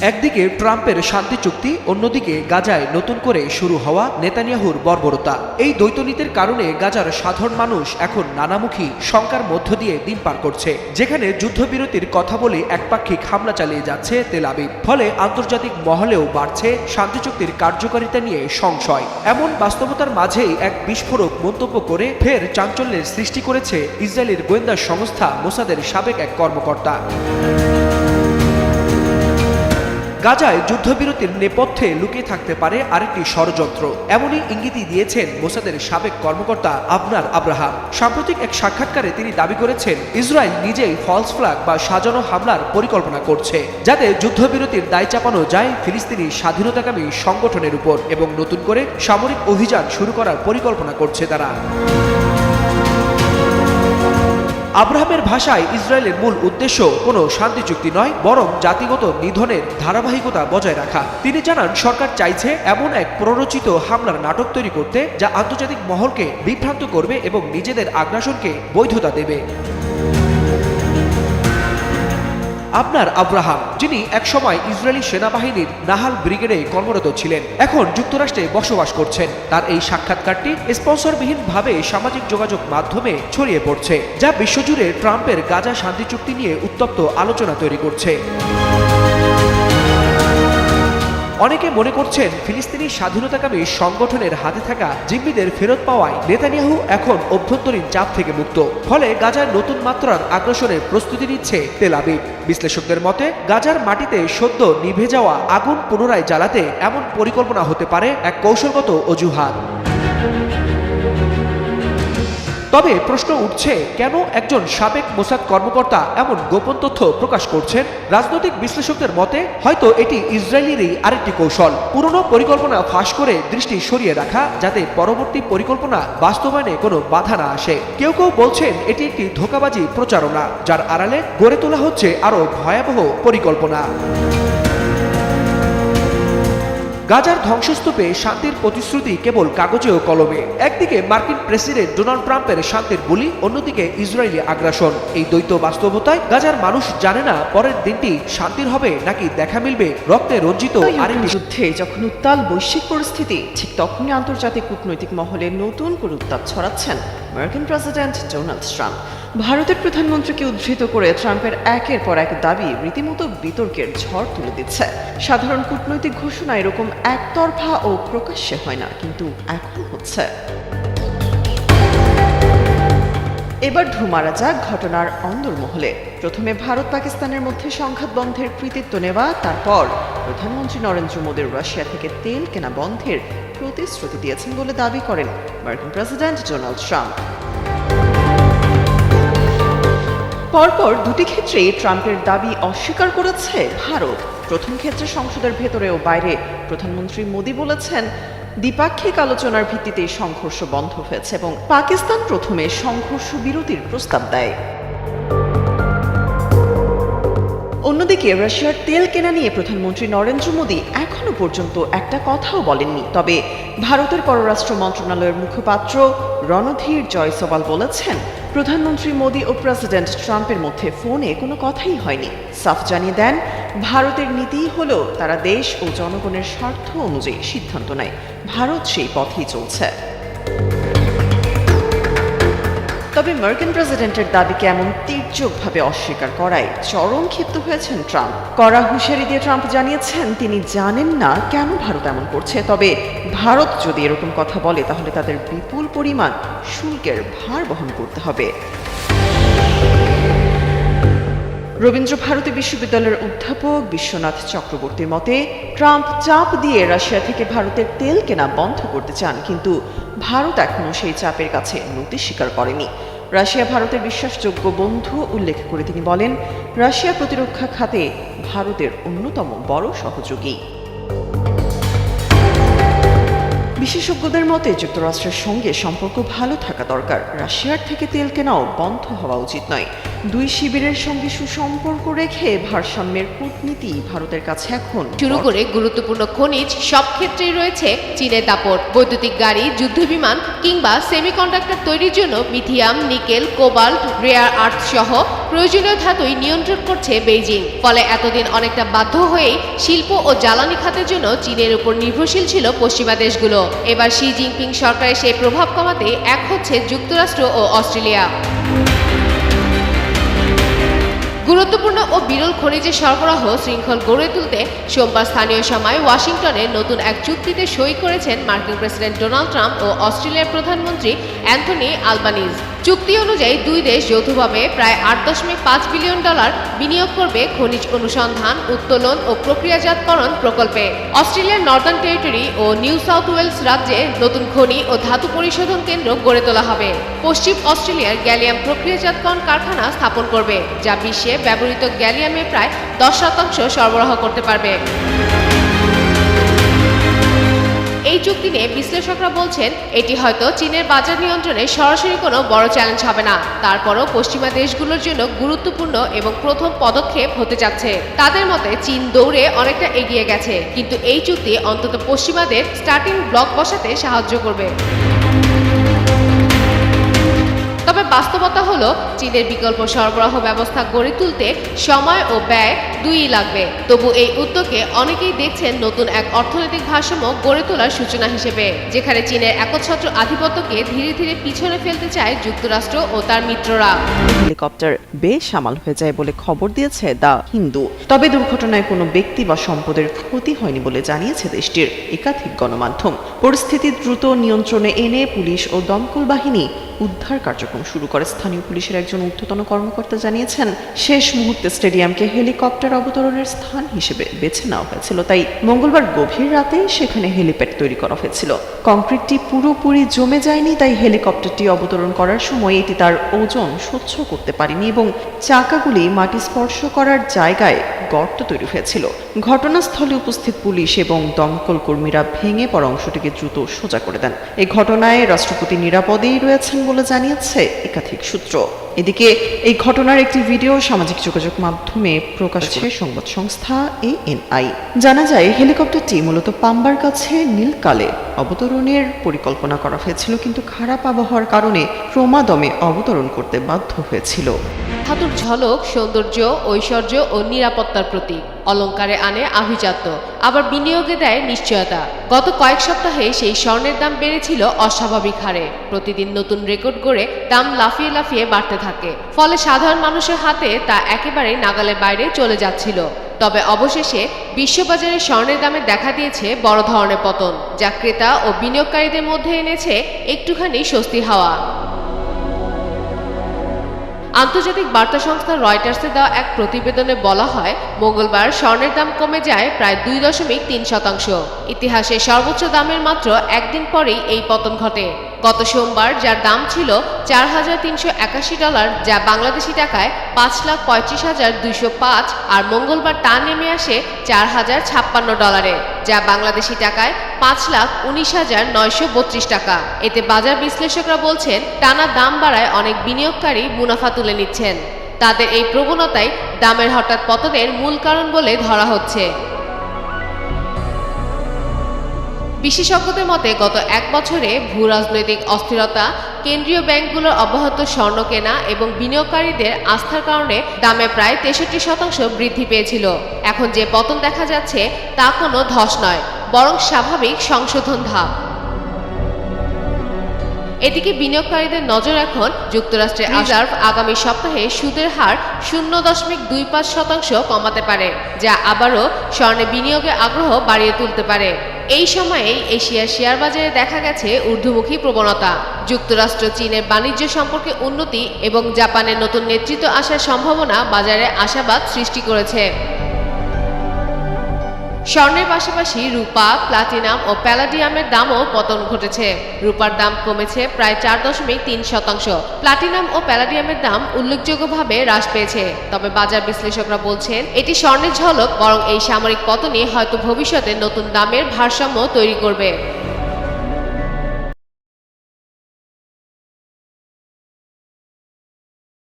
একদিকে ট্রাম্পের শান্তি চুক্তি, অন্যদিকে গাজায় নতুন করে শুরু হওয়া নেতানিয়াহুর বর্বরতা। এই দ্বৈতনীতির কারণে গাজার সাধারণ মানুষ এখন নানামুখী শঙ্কার মধ্য দিয়ে দিন পার করছে, যেখানে যুদ্ধবিরতির কথা বলে একপাক্ষিক হামলা চালিয়ে যাচ্ছে তেল আবিব। ফলে আন্তর্জাতিক মহলেও বাড়ছে শান্তি চুক্তির কার্যকারিতা নিয়ে সংশয়। এমন বাস্তবতার মাঝেই এক বিস্ফোরক মন্তব্য করে ফের চাঞ্চল্যের সৃষ্টি করেছে ইসরায়েলের গোয়েন্দা সংস্থা মোসাদের সাবেক এক কর্মকর্তা। গাজায় যুদ্ধবিরতির নেপথ্যে লুকিয়ে থাকতে পারে আরেকটি ষড়যন্ত্র। এমনই ইঙ্গিতই দিয়েছেন মোসাদের সাবেক কর্মকর্তা আবনার আব্রাহাম। সাম্প্রতিক এক সাক্ষাৎকারে তিনি দাবি করেছেন, ইসরায়েল নিজেই ফলস ফ্ল্যাগ বা সাজানো হামলার পরিকল্পনা করছে, যাতে যুদ্ধবিরতির দায় চাপানো যায় ফিলিস্তিনি স্বাধীনতাকামী সংগঠনের উপর এবং নতুন করে সামরিক অভিযান শুরু করার পরিকল্পনা করছে তারা। আব্রাহামের ভাষায় ইসরায়েলের মূল উদ্দেশ্য কোনো শান্তি চুক্তি নয়, বরং জাতিগত নিধনের ধারাবাহিকতা বজায় রাখা। তিনি জানান, সরকার চাইছে এমন এক প্ররোচিত হামলার নাটক তৈরি করতে, যা আন্তর্জাতিক মহলকে বিভ্রান্ত করবে এবং নিজেদের আগ্রাসনকে বৈধতা দেবে। আপনার আব্রাহাম, যিনি একসময় ইসরায়েলি সেনাবাহিনীর নাহাল ব্রিগেডে কর্মরত ছিলেন, এখন যুক্তরাষ্ট্রে বসবাস করছেন। তার এই সাক্ষাৎকারটি স্পন্সরবিহীনভাবে সামাজিক যোগাযোগ মাধ্যমে ছড়িয়ে পড়ছে, যা বিশ্বজুড়ে ট্রাম্পের গাজা শান্তি চুক্তি নিয়ে উত্তপ্ত আলোচনা তৈরি করছে। অনেকে মনে করছেন ফিলিস্তিনি স্বাধীনতাকামী সংগঠনের হাতে থাকা জিম্মিদের ফেরত পাওয়ায় নেতানিয়াহু এখন অভ্যন্তরীণ চাপ থেকে মুক্ত। ফলে গাজার নতুন মাত্রার আগ্রাসনের প্রস্তুতি নিচ্ছে তেলাবি বিশ্লেষকদের মতে, গাজার মাটিতে সদ্য নিভে যাওয়া আগুন পুনরায় জ্বালাতে এমন পরিকল্পনা হতে পারে এক কৌশলগত অজুহাত। তবে প্রশ্ন উঠছে, কেন একজন সাবেক মোসাদ কর্মকর্তা এমন গোপন তথ্য প্রকাশ করছেন? রাজনৈতিক বিশ্লেষকদের মতে, হয়তো এটি ইসরায়েলেরই আরেকটি কৌশল। পুরনো পরিকল্পনা ফাঁস করে দৃষ্টি সরিয়ে রাখা, যাতে পরবর্তী পরিকল্পনা বাস্তবায়নে কোনো বাধা না আসে। কেউ কেউ বলছেন, এটি একটি ধোকাবাজি প্রচারণা, যার আড়ালে গড়ে তোলা হচ্ছে আরও ভয়াবহ পরিকল্পনা। গাজার ধ্বংসস্তূপে শান্তির প্রতিশ্রুতি কেবল কাগজে ও কলমে। একদিকে মার্কিন প্রেসিডেন্ট ডোনাল্ড ট্রাম্পের শান্তির বুলি অন্যদিকে ইসরায়েলি আগ্রাসন। এই দ্বৈত বাস্তবতায় গাজার মানুষ জানে না পরের দিনটি শান্তির হবে নাকি দেখা মিলবে রক্তে রঞ্জিত আরেকটি। যুদ্ধে যখন উত্তাল বৈশ্বিক পরিস্থিতি ঠিক তখনই আন্তর্জাতিক কূটনৈতিক মহলে নতুন করে উত্তাপ ছড়াচ্ছেন। মার্কিন প্রেসিডেন্ট ডোনাল্ড ট্রাম্প ভারতের প্রধানমন্ত্রীকে উদ্ধৃত করে ট্রাম্পের একের পর এক দাবি রীতিমতো বিতর্কের ঝড় তুলে দিচ্ছে। সাধারণ কূটনৈতিক ঘোষণা এরকম একতরফা ও প্রকাশ্যে হয় না, কিন্তু এখন হচ্ছে। এবার ঢু মারা যাক ঘটনার অন্দরমহলে। প্রথমে ভারত পাকিস্তানের মধ্যে সংঘাত বন্ধের কৃতিত্ব নেওয়া, তারপর প্রধানমন্ত্রী নরেন্দ্র মোদীর রাশিয়া থেকে তেল কেনা বন্ধের প্রতিশ্রুতি দিয়েছেন বলে দাবি করেন মার্কিন প্রেসিডেন্ট ডোনাল্ড ট্রাম্প। পরপর দুটি ক্ষেত্রেই ট্রাম্পের দাবি অস্বীকার করেছে ভারত। প্রথম ক্ষেত্রে সংসদের ভেতরে ও বাইরে প্রধানমন্ত্রী মোদী বলেছেন দ্বিপাক্ষিক আলোচনার ভিত্তিতে সংঘর্ষ বন্ধ হয়েছে এবং পাকিস্তান প্রথমে সংঘর্ষ বিরতির প্রস্তাব দেয়। অন্যদিকে রাশিয়ার তেল কেনা নিয়ে প্রধানমন্ত্রী নরেন্দ্র মোদী এখনও পর্যন্ত একটা কথাও বলেননি। তবে ভারতের পররাষ্ট্র মন্ত্রণালয়ের মুখপাত্র রণধীর জয়সওয়াল বলেছেন, প্রধানমন্ত্রী মোদী ও প্রেসিডেন্ট ট্রাম্পের মধ্যে ফোনে কোনো কথাই হয়নি। সাফ জানিয়ে দেন, ভারতের নীতিই হলো তারা দেশ ও জনগণের স্বার্থ অনুযায়ী সিদ্ধান্ত নেয়। ভারত সেই পথেই চলছে। তবে মার্কিন প্রেসিডেন্টের দাবিকে এমন তীর্যকভাবে অস্বীকার করায় চরম ক্ষিপ্ত হয়েছেন ট্রাম্প। কড়া হুঁশিয়ারি দিয়ে ট্রাম্প জানিয়েছেন, তিনি জানেন না কেন ভারত এমন করছে, তবে ভারত যদি এরকম কথা বলে, তাহলে তাদের বিপুল পরিমাণ শুল্কের ভার বহন করতে হবে। রবীন্দ্র ভারতী বিশ্ববিদ্যালয়ের অধ্যাপক বিশ্বনাথ চক্রবর্তীর মতে, ট্রাম্প চাপ দিয়ে রাশিয়া থেকে ভারতের তেল কেনা বন্ধ করতে চান, কিন্তু ভারত এখনও সেই চাপের কাছে নতি স্বীকার করেনি। রাশিয়া ভারতের বিশ্বাসযোগ্য বন্ধু উল্লেখ করে তিনি বলেন, রাশিয়া প্রতিরক্ষা খাতে ভারতের অন্যতম বড় সহযোগী। বিশেষজ্ঞদের মতে যুক্তরাষ্ট্রের সঙ্গে সম্পর্ক ভালো থাকা দরকার। রাশিয়ার থেকে তেল কেনাও বন্ধ হওয়া উচিত নয়। দুই শিবিরের সঙ্গে সুসম্পর্ক রেখে ভারসাম্যের কূটনীতি ভারতের কাছে এখন শুরু করে গুরুত্বপূর্ণ খনিজ সব ক্ষেত্রেই রয়েছে চীনের দাপট। বৈদ্যুতিক গাড়ি যুদ্ধবিমান কিংবা সেমিকন্ডাক্টর তৈরির জন্য lithium nickel cobalt rare earth সহ প্রয়োজনীয় ধাতুই নিয়ন্ত্রণ করছে বেইজিং। ফলে এতদিন অনেকটা বাধ্য হয়েই শিল্প ও জ্বালানি খাতের জন্য চীনের উপর নির্ভরশীল ছিল পশ্চিমা দেশগুলো। এবার শি জিনপিং সরকারের সেই প্রভাব কমাতে এক হচ্ছে যুক্তরাষ্ট্র ও অস্ট্রেলিয়া। গুরুত্বপূর্ণ ও বিরল খনিজের সরবরাহ শৃঙ্খল গড়ে তুলতে সোমবার স্থানীয় সময় ওয়াশিংটনে নতুন এক চুক্তিতে সই করেছেন মার্কিন প্রেসিডেন্ট ডোনাল্ড ট্রাম্প ও অস্ট্রেলিয়ার প্রধানমন্ত্রী অ্যান্থনি আলবানিজ। চুক্তি অনুযায়ী দুই দেশ যৌথভাবে প্রায় আট দশমিক পাঁচ বিলিয়ন ডলার বিনিয়োগ করবে খনিজ অনুসন্ধান, উত্তোলন ও প্রক্রিয়াজাতকরণ প্রকল্পে। অস্ট্রেলিয়ার নর্দার্ন টেরিটরি ও নিউ সাউথ ওয়েলস রাজ্যে নতুন খনি ও ধাতু পরিশোধন কেন্দ্র গড়ে তোলা হবে। পশ্চিম অস্ট্রেলিয়ার গ্যালিয়াম প্রক্রিয়াজাতকরণ কারখানা স্থাপন করবে, যা বিশ্বে ব্যবহৃত গ্যালিয়ামের প্রায় দশ শতাংশ সরবরাহ করতে পারবে। এই চুক্তি নিয়ে বিশ্লেষকরা বলছেন, এটি হয়তো চীনের বাজার নিয়ন্ত্রণে সরাসরি কোনো বড় চ্যালেঞ্জ হবে না। তারপরও পশ্চিমা দেশগুলোর জন্য গুরুত্বপূর্ণ এবং প্রথম পদক্ষেপ হতে যাচ্ছে। তাদের মতে, চীন দৌড়ে অনেকটা এগিয়ে গেছে, কিন্তু এই চুক্তি অন্তত পশ্চিমাদের স্টার্টিং ব্লক বসাতে সাহায্য করবে। তবে বাস্তবতা হলো চীনের বিকল্প সরবরাহ ব্যবস্থা গড়ে তুলতে সময় ও ব্যয় দুইই লাগবে। তবু এই উদ্যোগে অনেকেই দেখছেন নতুন এক অর্থনৈতিক ভারসাম্য গড়ে তোলার সূচনা হিসেবে, যেখানে চীনের একচ্ছত্র আধিপত্যকে ধীরে ধীরে পিছনে ফেলতে চায় যুক্তরাষ্ট্র ও তার মিত্ররা। হেলিকপ্টার বেসামাল হয়ে যায় বলে খবর দিয়েছে দ্য হিন্দু। তবে দুর্ঘটনায় কোনো ব্যক্তি বা সম্পদের ক্ষতি হয়নি বলে জানিয়েছে দেশটির একাধিক গণমাধ্যম। পরিস্থিতি দ্রুত নিয়ন্ত্রণে এনে পুলিশ ও দমকল বাহিনী উদ্ধার কার্যক্রম শুরু করে। স্থানীয় পুলিশের একজন ঊর্ধ্বতন কর্মকর্তা জানিয়েছেন, শেষ মুহূর্তে স্টেডিয়ামকে হেলিকপ্টার অবতরণের স্থান হিসেবে বেছে নেওয়া হয়েছিল। তাই মঙ্গলবার গভীর রাতে সেখানে হেলিপ্যাড তৈরি করা হয়েছিল। কংক্রিটটি পুরোপুরি জমে যায়নি, তাই হেলিকপ্টারটি অবতরণ করার সময় এটি তার ওজন সহ্য করতে পারেনি এবং চাকাগুলি মাটি স্পর্শ করার জায়গায় গর্ত তৈরি হয়েছিল। ঘটনাস্থলে উপস্থিত পুলিশ এবং দমকল কর্মীরা ভেঙে পড়া অংশটিকে দ্রুত সোজা করে দেন। এই ঘটনায় রাষ্ট্রপতি নিরাপদেই রয়েছেন বলে জানিয়েছে একাধিক সূত্র। এদিকে এই ঘটনার একটি ভিডিও সামাজিক যোগাযোগ মাধ্যমে প্রকাশ করেছে সংবাদ সংস্থা এএনআই। জানা যায় হেলিকপ্টারটি মূলত পাম্বার কাছে নীলকালে অবতরণের পরিকল্পনা করা হয়েছিল, কিন্তু খারাপ আবহাওয়ার কারণে ক্রমাদমে অবতরণ করতে বাধ্য হয়েছিল। ধাতুর ঝলক, সৌন্দর্য, ঐশ্বর্য ও নিরাপত্তার প্রতীক। অলঙ্কারে আনে আভিজাত্য, আবার বিনিয়োগে দেয় নিশ্চয়তা। গত কয়েক সপ্তাহে সেই স্বর্ণের দাম বেড়েছিল অস্বাভাবিক হারে। প্রতিদিন নতুন রেকর্ড গড়ে দাম লাফিয়ে লাফিয়ে বাড়তে থাকে, ফলে সাধারণ মানুষের হাতে তা একেবারে নাগালের বাইরে চলে যাচ্ছিল। তবে অবশেষে বিশ্ববাজারে স্বর্ণের দামে দেখা দিয়েছে বড় ধরনের পতন, যা ক্রেতা ও বিনিয়োগকারীদের মধ্যে এনেছে একটুখানি স্বস্তি হাওয়া। আন্তর্জাতিক বার্তা সংস্থা রয়টার্সে দেওয়া এক প্রতিবেদনে বলা হয়, মঙ্গলবার স্বর্ণের দাম কমে যায় প্রায় দুই দশমিক তিন শতাংশ। ইতিহাসে সর্বোচ্চ দামের মাত্র একদিন পরেই এই পতন ঘটে। গত সোমবার যার দাম ছিল চার হাজার তিনশো একাশি ডলার, যা বাংলাদেশি টাকায় পাঁচ লাখ পঁয়ত্রিশ হাজার দুইশো পাঁচ আর মঙ্গলবার তা নেমে আসে চার হাজার ছাপ্পান্ন ডলারে, যা বাংলাদেশি টাকায় পাঁচ লাখ উনিশ হাজার নয়শো বত্রিশ টাকা। এতে বাজার বিশ্লেষকরা বলছেন, টানা দাম বাড়ায় অনেক বিনিয়োগকারী মুনাফা তুলে নিচ্ছেন। তাদের এই প্রবণতাই দামের হঠাৎ পতনের মূল কারণ বলে ধরা হচ্ছে। বিশেষজ্ঞদের মতে গত এক বছরে ভূ রাজনৈতিক অস্থিরতা কেন্দ্রীয় ব্যাংকগুলোর অব্যাহত স্বর্ণ কেনা এবং বিনিয়োগকারীদের আস্থার কারণে দামে প্রায় তেষট্টি শতাংশ বৃদ্ধি পেয়েছিল। এখন যে পতন দেখা যাচ্ছে তা কোনো ধস নয় বরং স্বাভাবিক সংশোধন ধাপ। এদিকে বিনিয়োগকারীদের নজর এখন যুক্তরাষ্ট্রের রিজার্ভ আগামী সপ্তাহে সুদের হার শূন্য দশমিক দুই পাঁচ শতাংশ কমাতে পারে যা আবারও স্বর্ণে বিনিয়োগের আগ্রহ বাড়িয়ে তুলতে পারে। এই সময়ে এশিয়ার শেয়ার বাজারে দেখা গেছে ঊর্ধ্বমুখী প্রবণতা। যুক্তরাষ্ট্র, চীনের বাণিজ্য সম্পর্কে উন্নতি এবং জাপানের নতুন নেতৃত্ব আসার সম্ভাবনা বাজারে আশাবাদ সৃষ্টি করেছে। স্বর্ণের পাশাপাশি রূপা, প্লাটিনাম ও প্যালাডিয়ামের দামও পতন ঘটেছে। রূপার দাম কমেছে প্রায় চার দশমিক তিন শতাংশ। প্লাটিনাম ও প্যালাডিয়ামের দাম উল্লেখযোগ্যভাবে হ্রাস পেয়েছে। তবে বাজার বিশ্লেষকরা বলছেন, এটি স্বর্ণের ঝলক, বরং এই সামরিক পতনে হয়তো ভবিষ্যতে নতুন দামের ভারসাম্য তৈরি করবে।